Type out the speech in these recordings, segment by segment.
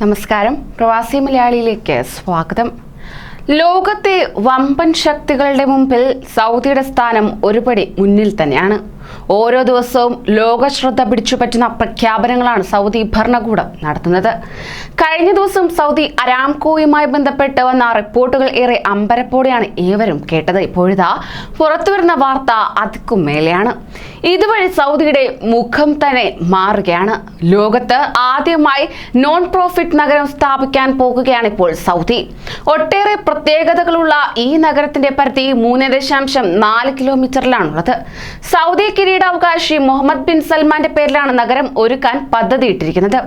നമസ്കാരം. പ്രവാസി മലയാളിയിലേക്ക് സ്വാഗതം. ലോകത്തെ വമ്പൻ ശക്തികളുടെ മുമ്പിൽ സൗദിയുടെ സ്ഥാനം ഒരുപടി മുന്നിൽ തന്നെയാണ്. ഓരോ ദിവസവും ലോക ശ്രദ്ധ പിടിച്ചുപറ്റുന്ന പ്രഖ്യാപനങ്ങളാണ് സൗദി ഭരണകൂടം നടത്തുന്നത്. കഴിഞ്ഞ ദിവസം സൗദി അരാംകോയുമായി ബന്ധപ്പെട്ട് വന്ന റിപ്പോർട്ടുകൾ ഏറെ അമ്പരപ്പോടെയാണ് ഏവരും കേട്ടത്. ഇപ്പോഴിതാ പുറത്തുവരുന്ന വാർത്ത അതിക്കും മേലെയാണ്. ഇതുവഴി സൗദിയുടെ മുഖം തന്നെ മാറുകയാണ്. ലോകത്ത് ആദ്യമായി നോൺ പ്രോഫിറ്റ് നഗരം സ്ഥാപിക്കാൻ പോകുകയാണ് ഇപ്പോൾ സൗദി. ഒട്ടേറെ പ്രത്യേകതകളുള്ള ഈ നഗരത്തിന്റെ പരിധി മൂന്ന് ദശാംശം നാല് കിലോമീറ്ററിലാണുള്ളത് സൗദി കിരീടാവകാശി മുഹമ്മദ് ബിൻ സൽമാന്റെ പേരിലാണ് നഗരം ഒരുക്കാൻ പദ്ധതിയിട്ടിരിക്കുന്നത്.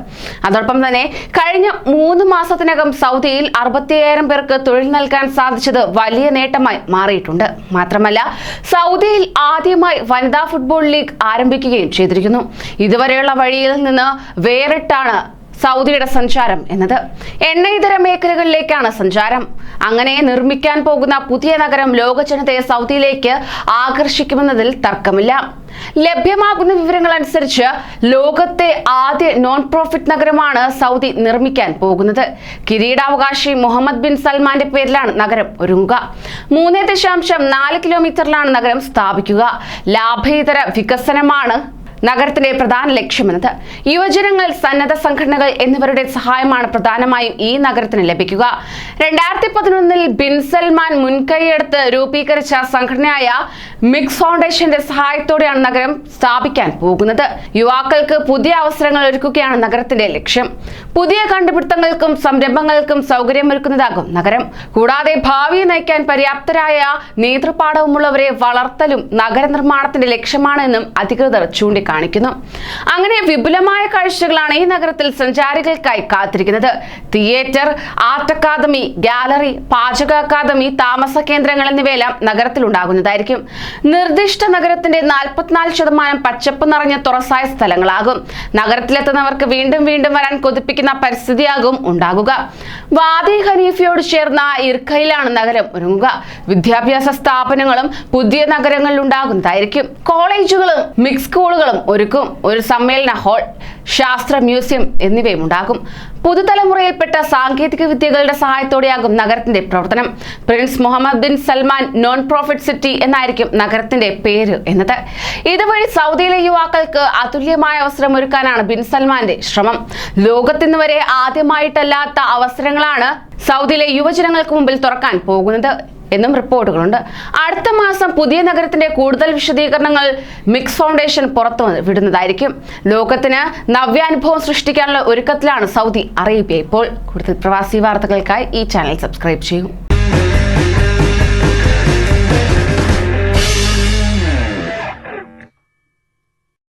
അതോടൊപ്പം തന്നെ കഴിഞ്ഞ മൂന്ന് മാസത്തിനകം സൗദിയിൽ അറുപത്തിയായിരം പേർക്ക് തൊഴിൽ നൽകാൻ സാധിച്ചത് വലിയ നേട്ടമായി മാറിയിട്ടുണ്ട്. മാത്രമല്ല സൗദിയിൽ ആദ്യമായി വനിതാ ഫുട്ബോൾ ലീഗ് ആരംഭിക്കുകയും ചെയ്തിരിക്കുന്നു. ഇതുവരെയുള്ള വഴിയിൽ നിന്ന് വേറിട്ടാണ് സൗദിയുടെ സഞ്ചാരം എന്നത് എണ്ണയിതര മേഖലകളിലേക്കാണ് സഞ്ചാരം. അങ്ങനെ നിർമ്മിക്കാൻ പോകുന്ന പുതിയ നഗരം ലോക ജനതയെ സൗദിയിലേക്ക് ആകർഷിക്കുമെന്നതിൽ തർക്കമില്ല. ലഭ്യമാകുന്ന വിവരങ്ങൾ അനുസരിച്ച് ലോകത്തെ ആദ്യ നോൺ പ്രോഫിറ്റ് നഗരമാണ് സൗദി നിർമ്മിക്കാൻ പോകുന്നത്. കിരീടാവകാശി മുഹമ്മദ് ബിൻ സൽമാന്റെ പേരിലാണ് നഗരം ഒരുങ്ങുക. മൂന്ന് ദശാംശം നാല് കിലോമീറ്ററിലാണ് നഗരം സ്ഥാപിക്കുക. ലാഭേതര വികസനമാണ് നഗരത്തിന്റെ പ്രധാന ലക്ഷ്യമെന്നത് യുവജനങ്ങൾ സന്നദ്ധ സംഘടനകൾ എന്നിവരുടെ സഹായമാണ് പ്രധാനമായും ഈ നഗരത്തിന് ലഭിക്കുക. രണ്ടായിരത്തി പതിനൊന്നിൽ ബിൻസൽമാൻ മുൻകൈയെടുത്ത് രൂപീകരിച്ച സംഘടനയായ മിക്സ് ഫൗണ്ടേഷന്റെ സഹായത്തോടെയാണ് നഗരം സ്ഥാപിക്കാൻ പോകുന്നത്. യുവാക്കൾക്ക് പുതിയ അവസരങ്ങൾ ഒരുക്കുകയാണ് നഗരത്തിന്റെ ലക്ഷ്യം. പുതിയ കണ്ടുപിടുത്തങ്ങൾക്കും സംരംഭങ്ങൾക്കും സൗകര്യമൊരുക്കുന്നതാകും നഗരം. കൂടാതെ ഭാവിയെ നയിക്കാൻ പര്യാപ്തരായ നേതൃപാഠവുമുള്ളവരെ വളർത്തലും നഗര നിർമ്മാണത്തിന്റെ ലക്ഷ്യമാണെന്നും അധികൃതർ ചൂണ്ടിക്കാണിച്ചു കാണിക്കുന്നു. അങ്ങനെ വിപുലമായ കാഴ്ചകളാണ് ഈ നഗരത്തിൽ സഞ്ചാരികൾക്കായി കാത്തിരിക്കുന്നത്. തിയേറ്റർ ആർട്ട് അക്കാദമി ഗാലറി പാചക അക്കാദമി താമസ കേന്ദ്രങ്ങൾ എന്നിവയെല്ലാം നഗരത്തിൽ ഉണ്ടാകുന്നതായിരിക്കും നിർദ്ദിഷ്ട നഗരത്തിന്റെ നാൽപ്പത്തിനാല് ശതമാനം പച്ചപ്പ് നിറഞ്ഞ തുറസായ സ്ഥലങ്ങളാകും. നഗരത്തിലെത്തുന്നവർക്ക് വീണ്ടും വീണ്ടും വരാൻ കൊതിപ്പിക്കുന്ന പരിസ്ഥിതിയാകും ഉണ്ടാകുക. വാദി ഖനീഫയോട് ചേർന്ന ഇർഖയിലാണ് നഗരം ഒരുങ്ങുക. വിദ്യാഭ്യാസ സ്ഥാപനങ്ങളും പുതിയ നഗരങ്ങളിൽ ഉണ്ടാകുന്നതായിരിക്കും കോളേജുകളും മിക്സ് സ്കൂളുകളും ഒരുക്കും. ഒരു സമ്മേളന ഹാൾ ശാസ്ത്ര മ്യൂസിയം എന്നിവയും ഉണ്ടാകും. പുതുതലമുറയിൽപ്പെട്ട സാങ്കേതിക വിദ്യകളുടെ സഹായത്തോടെയാകും നഗരത്തിന്റെ പ്രവർത്തനം. Prince Mohammed bin Salman non profit city എന്നായിരിക്കും നഗരത്തിന്റെ പേര് എന്നത്. ഇതുവഴി സൗദിയിലെ യുവാക്കൾക്ക് അതുല്യമായ അവസരം ഒരുക്കാനാണ് ബിൻ സൽമാന്റെ ശ്രമം. ലോകത്തിന്ന് വരെ ആദ്യമായിട്ടല്ലാത്ത അവസരങ്ങളാണ് സൗദിയിലെ യുവജനങ്ങൾക്ക് മുമ്പിൽ തുറക്കാൻ പോകുന്നത്. എന്നും റിപ്പോർട്ടുകളുണ്ട്. അടുത്ത മാസം പുതിയ നഗരത്തിന്റെ കൂടുതൽ വിശദീകരണങ്ങൾ മിക്സ് ഫൗണ്ടേഷൻ പുറത്തു വിടുന്നതായിരിക്കും. ലോകത്തിന് നവ്യാനുഭവം സൃഷ്ടിക്കാനുള്ള ഒരുക്കത്തിലാണ് സൗദി അറേബ്യ. ഇപ്പോൾ കൂടുതൽ പ്രവാസി വാർത്തകൾക്കായി ഈ ചാനൽ സബ്സ്ക്രൈബ് ചെയ്യൂ.